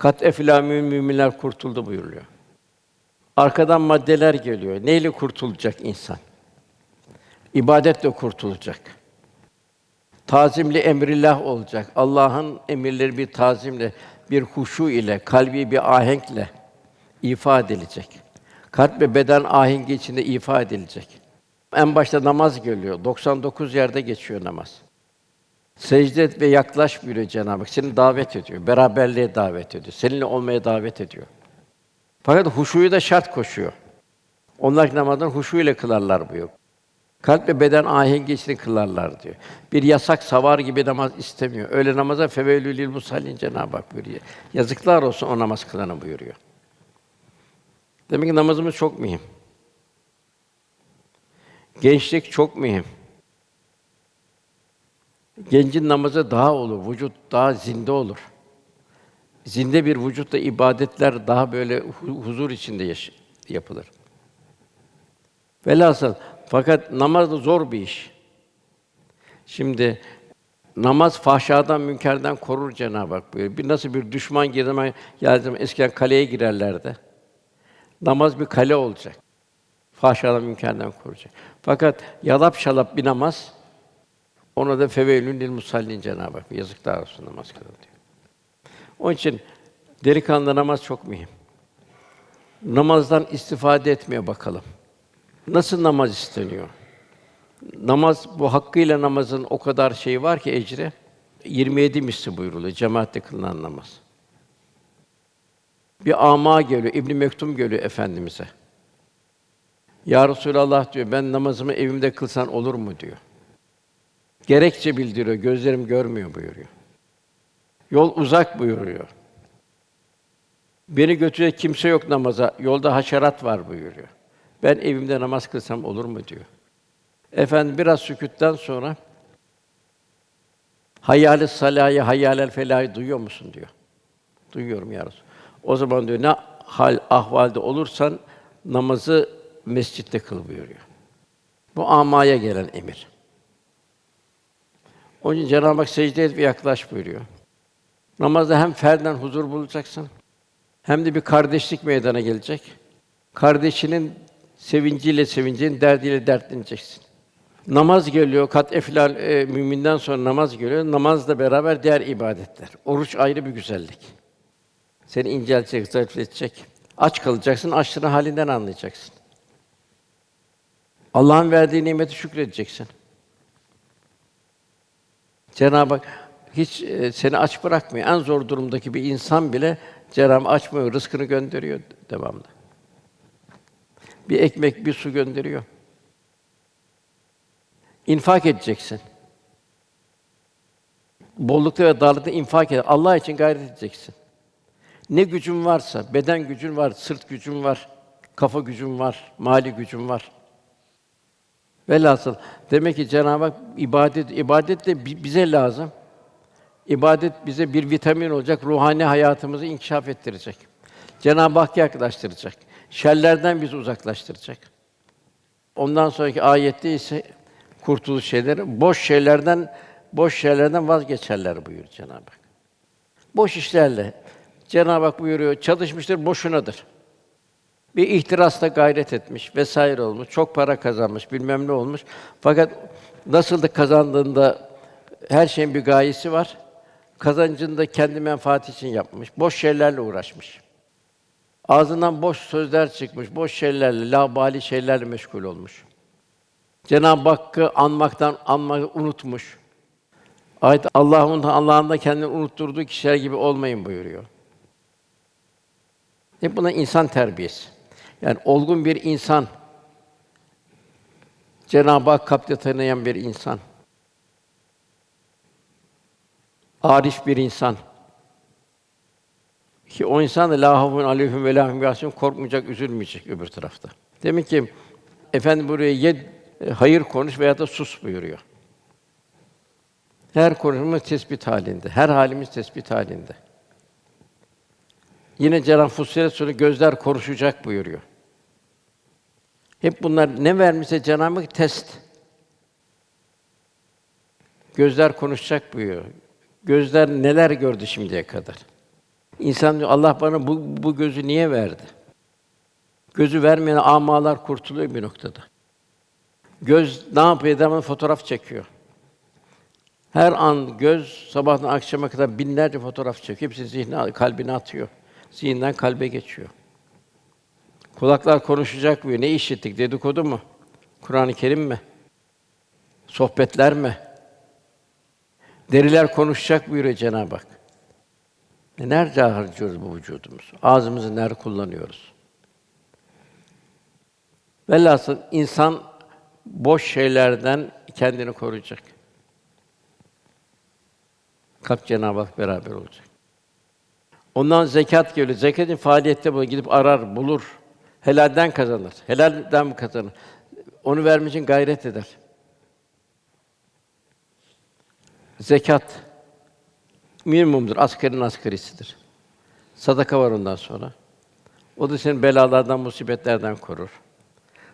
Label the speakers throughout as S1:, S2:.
S1: Kat eflâ müminler kurtuldu buyuruluyor. Arkadan maddeler geliyor. Neyle kurtulacak insan? İbadetle kurtulacak. Tazimli emrillah olacak. Allah'ın emirleri bir tazimle, bir huşu ile, kalbi bir ahenkle ifade edilecek. Kalp ve beden ahengi içinde ifade edilecek. En başta namaz geliyor. 99 yerde geçiyor namaz. Secde et ve yaklaş buyuruyor Cenab-ı Hak. Seni davet ediyor. Beraberliğe davet ediyor. Seninle olmaya davet ediyor. Fakat huşuyu da şart koşuyor. Onlar namazdan huşu ile kılarlar buyuruyor. Kalp ve beden ahengi içinde kılarlar diyor. Bir yasak savar gibi namaz istemiyor. Öyle namaza fevelül lil musallin Cenab-ı Hak buyuruyor. Yazıklar olsun o namaz kılana buyuruyor. Demek ki namazımız çok mühim. Gençlik çok mühim. Gencin namazı daha olur, vücut daha zinde olur. Zinde bir vücutta ibadetler daha böyle hu- huzur içinde yaş- yapılır. Velhasıl fakat namaz da zor bir iş. Şimdi namaz fahşadan, münkerden korur Cenab-ı Hak buyuruyor. Bir nasıl bir düşman girdiği zaman zaman eskiden kaleye girerlerdi. Namaz bir kale olacak. Fahşadan, münkerden koruyacak. Fakat yalap şalap bir namaz ona da feveylün lil musallin Cenab-ı Hak. Yazıklar olsun namaz kılan diyor. Onun için delikanlı namaz çok mühim. Namazdan istifade etmeye bakalım. Nasıl namaz isteniyor? Namaz bu hakkıyla namazın o kadar şeyi var ki ecri 27 misli buyuruluyor cemaatle kılınan namaz. Bir ama geliyor, İbn Mektum geliyor efendimize. Ya Resulallah diyor, ben namazımı evimde kılsan olur mu diyor. Gerekçe bildiriyor, gözlerim görmüyor buyuruyor. Yol uzak buyuruyor. Beni götürecek kimse yok namaza, yolda haşerat var buyuruyor. Ben evimde namaz kılsam olur mu diyor. Efendim biraz sükûtten sonra Hayyâle salâyı, hayyâlel felâhı duyuyor musun diyor. Duyuyorum ya Resul. O zaman diyor ne hal ahvalde olursan namazı mescitte kıl buyuruyor. Bu amaya gelen emir. Onun için Cenab-ı Hak secde et ve yaklaş buyuruyor. Namazda hem ferden huzur bulacaksın, hem de bir kardeşlik meydana gelecek. Kardeşinin sevinciyle sevincin, derdiyle dertleneceksin. Namaz geliyor, kat eflal e, müminden sonra namaz geliyor. Namazla beraber diğer ibadetler. Oruç ayrı bir güzellik. Seni inceltecek, zayıfletecek. Aç kalacaksın, açlığını halinden anlayacaksın. Allah'ın verdiği nimeti şükredeceksin. Cenab-ı Hak hiç e, seni aç bırakmıyor. En zor durumdaki bir insan bile Cenab-ı Hak açmıyor, rızkını gönderiyor devamlı. Bir ekmek, bir su gönderiyor. İnfak edeceksin. Bollukta ve darlıkta infak et. Allah için gayret edeceksin. Ne gücün varsa, beden gücün var, sırt gücün var, kafa gücün var, mali gücün var. Velhasıl demek ki Cenab-ı Hak ibadet ibadet de bi- bize lazım. İbadet bize bir vitamin olacak, ruhani hayatımızı inkişaf ettirecek. Cenab-ı Hakk'a yaklaştıracak. Şerlerden bizi uzaklaştıracak. Ondan sonraki ayette ise kurtuluş şeyleri boş şeylerden boş şeylerden vazgeçerler buyuruyor Cenab-ı Hak. Boş işlerle Cenab-ı Hak buyuruyor çalışmıştır boşunadır. Bir ihtirasla gayret etmiş vesaire olmuş, çok para kazanmış, bilmem ne olmuş. Fakat nasıl da kazandığında her şeyin bir gayesi var. Kazancını da kendi menfaati için yapmış. Boş şeylerle uğraşmış. Ağzından boş sözler çıkmış, boş şeylerle, labali şeylerle meşgul olmuş. Cenab-ı Hakk'ı anmaktan anmayı unutmuş. Ayet Allah'ın Allah'ın da kendini unutturduğu kişiler gibi olmayın buyuruyor. Hep buna insan terbiyesi. Yani olgun bir insan, Cenab-ı Hak kalpte tanıyan bir insan, arif bir insan ki o insan da la havfun aleyhim ve la hum yahzunun korkmayacak, üzülmeyecek öbür tarafta. Demek ki efendim buraya ye e, hayır konuş veya da sus buyuruyor. Her konuşmamız tespit halinde, her halimiz tespit halinde. Yine Cenab-ı Fussilet Sûresi gözler konuşacak buyuruyor. Hep bunlar ne vermişse Cenab-ı test. Gözler konuşacak buyuruyor. Gözler neler gördü şimdiye kadar? İnsan diyor Allah bana bu, bu gözü niye verdi? Gözü vermeyen amalar kurtuluyor bir noktada. Göz ne yapıyor? Devamlı fotoğraf çekiyor. Her an göz sabahtan akşama kadar binlerce fotoğraf çekiyor. Hepsi zihne, kalbine atıyor. Zihinden kalbe geçiyor. Kulaklar konuşacak mı? Ne işittik? Dedikodu mu? Kur'an-ı Kerim mi? Sohbetler mi? Deriler konuşacak buyuruyor Cenab-ı Hak. E nerede harcıyoruz bu vücudumuzu? Ağzımızı nerede kullanıyoruz? Velhasıl insan boş şeylerden kendini koruyacak. Kalp Cenab-ı Hak beraber olacak. Ondan zekat geliyor. Zekatın faaliyette bunu gidip arar, bulur. Helalden kazanır. Helalden mi kazanır? Onu vermek için gayret eder. Zekat minimumdur, askerin askerisidir. Sadaka var ondan sonra. O da seni belalardan, musibetlerden korur.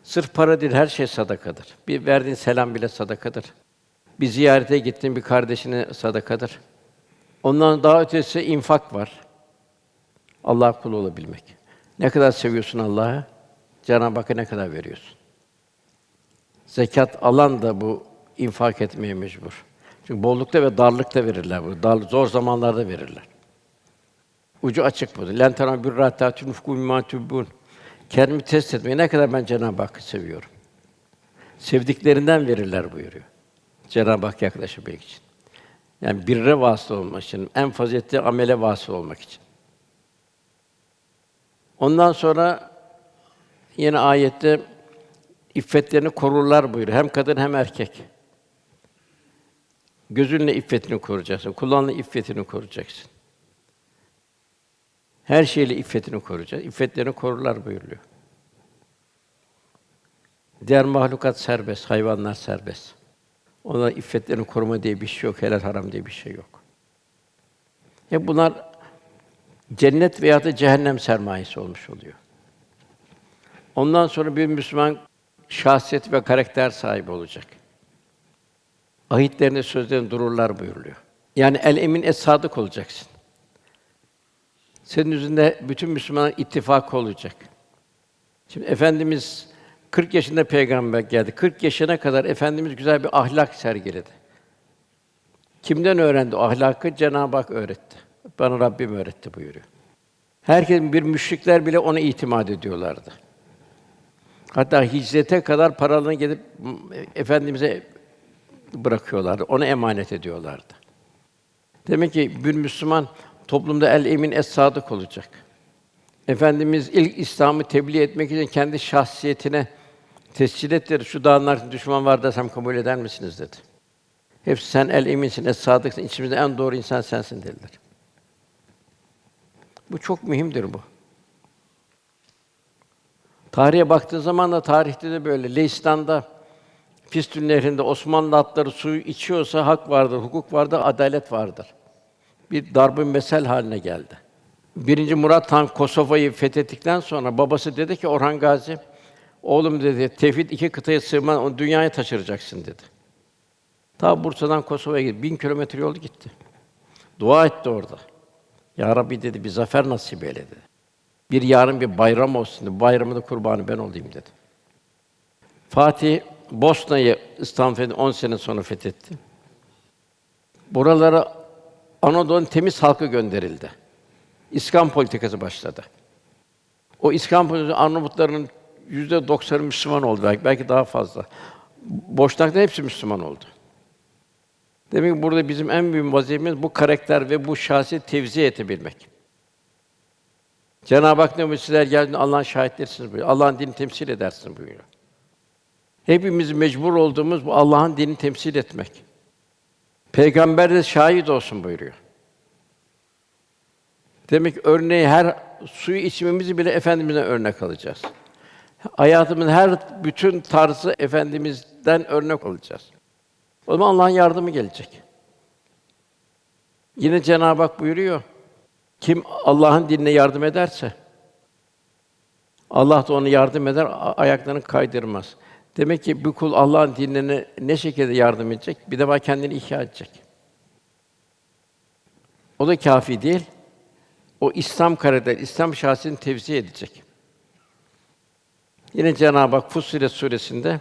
S1: Sırf para değil, her şey sadakadır. Bir verdiğin selam bile sadakadır. Bir ziyarete gittiğin bir kardeşine sadakadır. Ondan daha ötesi infak var. Allah kulu olabilmek. Ne kadar seviyorsun Allah'ı, Cenab-ı Hakk'a ne kadar veriyorsun. Zekat alan da bu infak etmeye mecbur. Çünkü bollukta ve darlıkta verirler bunu. Dar, zor zamanlarda verirler. Ucu açık bu. Len tera birrata tunfku mimma tubbun. Kendimi test etmeye ne kadar ben Cenab-ı Hakk'ı seviyorum. Sevdiklerinden verirler buyuruyor. Cenab-ı Hak yaklaşabilmek için. Yani birre vasıl olmak için, en faziletli amele vasıl olmak için. Ondan sonra yine ayette iffetlerini korurlar buyuruyor. Hem kadın hem erkek. Gözünle iffetini koruyacaksın. Kulağınla iffetini koruyacaksın. Her şeyle iffetini koruyacaksın. İffetlerini korurlar buyuruyor. Diğer mahlukat serbest, hayvanlar serbest. Ona iffetlerini koruma diye bir şey yok, helal haram diye bir şey yok. Ya bunlar cennet veya da cehennem sermayesi olmuş oluyor. Ondan sonra bir Müslüman şahsiyet ve karakter sahibi olacak. Ahitlerine, sözlerine dururlar buyuruluyor. Yani el emin es sadık olacaksın. Senin yüzünde bütün Müslümanlar ittifak olacak. Şimdi efendimiz 40 yaşında peygamber geldi. 40 yaşına kadar efendimiz güzel bir ahlak sergiledi. Kimden öğrendi ahlakı? Cenab-ı Hak öğretti. Bana Rabbim öğretti buyuruyor. Herkes bir müşrikler bile ona itimat ediyorlardı. Hatta hicrete kadar paralarını gelip efendimize bırakıyorlardı. Ona emanet ediyorlardı. Demek ki bir Müslüman toplumda el emin es sadık olacak. Efendimiz ilk İslam'ı tebliğ etmek için kendi şahsiyetine tescil etti. Şu dağın düşman var desem kabul eder misiniz dedi. Hepsi sen el eminsin, es sadıksın, içimizde en doğru insan sensin dediler. Bu çok mühimdir bu. Tarihe baktığın zaman da tarihte de böyle. Leistan'da Pistün Nehri'nde Osmanlı atları suyu içiyorsa hak vardır, hukuk vardır, adalet vardır. Bir darb mesel haline geldi. Birinci Murat Han Kosova'yı fethettikten sonra babası dedi ki Orhan Gazi, oğlum dedi, tevhid iki kıtaya sığmaz, onu dünyaya taşıracaksın dedi. Ta Bursa'dan Kosova'ya gitti. Bin kilometre yol gitti. Dua etti orada. Ya Rabbi dedi, bir zafer nasip eyle dedi. Bir yarın bir bayram olsun dedi. Bayramın kurbanı ben olayım dedi. Fatih Bosna'yı İstanbul'u 10 sene sonra fethetti. Buralara Anadolu'nun temiz halkı gönderildi. İskan politikası başladı. O İskan politikası Arnavutların yüzde doksanı Müslüman oldu belki, belki daha fazla. Boşnak'ta hepsi Müslüman oldu. Demek ki burada bizim en büyük vazifemiz bu karakter ve bu şahsi tevzi edebilmek. Cenab-ı Hak ne sizler geldiğinde Allah'ın şahitlerisiniz buyuruyor. Allah'ın dinini temsil edersin buyuruyor. Hepimiz mecbur olduğumuz bu Allah'ın dinini temsil etmek. Peygamber de şahit olsun buyuruyor. Demek örneği her suyu içmemizi bile efendimizden örnek alacağız. Hayatımızın her bütün tarzı efendimizden örnek alacağız. O zaman Allah'ın yardımı gelecek. Yine Cenab-ı Hak buyuruyor. Kim Allah'ın dinine yardım ederse Allah da ona yardım eder, ayaklarını kaydırmaz. Demek ki bu kul Allah'ın dinine ne şekilde yardım edecek? Bir defa kendini ihya edecek. O da kafi değil. o İslam karakter, İslam şahsiyetini tevzi edecek. Yine Cenab-ı Hak Fussilet suresinde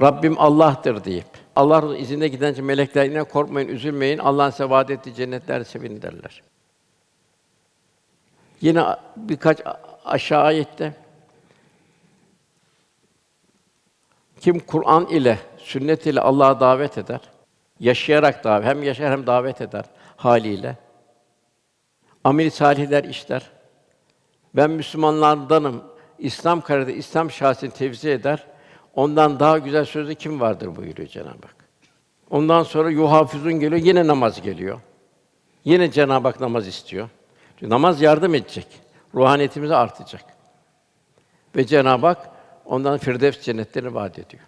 S1: Rabbim Allah'tır deyip Allah'ın izinde gidince melekler yine korkmayın, üzülmeyin. Allah'ın size vaad ettiği cennetler sevin derler. Yine birkaç aşağı ayette kim Kur'an ile, sünnet ile Allah'a davet eder, yaşayarak davet, hem yaşar hem davet eder haliyle. Amel salihler işler. Ben Müslümanlardanım. İslam karede İslam şahsini tevzi eder. Ondan daha güzel sözü kim vardır buyuruyor Cenab-ı Hak. Ondan sonra yuhafizun geliyor, yine namaz geliyor. Yine Cenab-ı Hak namaz istiyor. Çünkü namaz yardım edecek. Ruhaniyetimizi artacak. Ve Cenab-ı Hak ondan Firdevs cennetlerini vaat ediyor.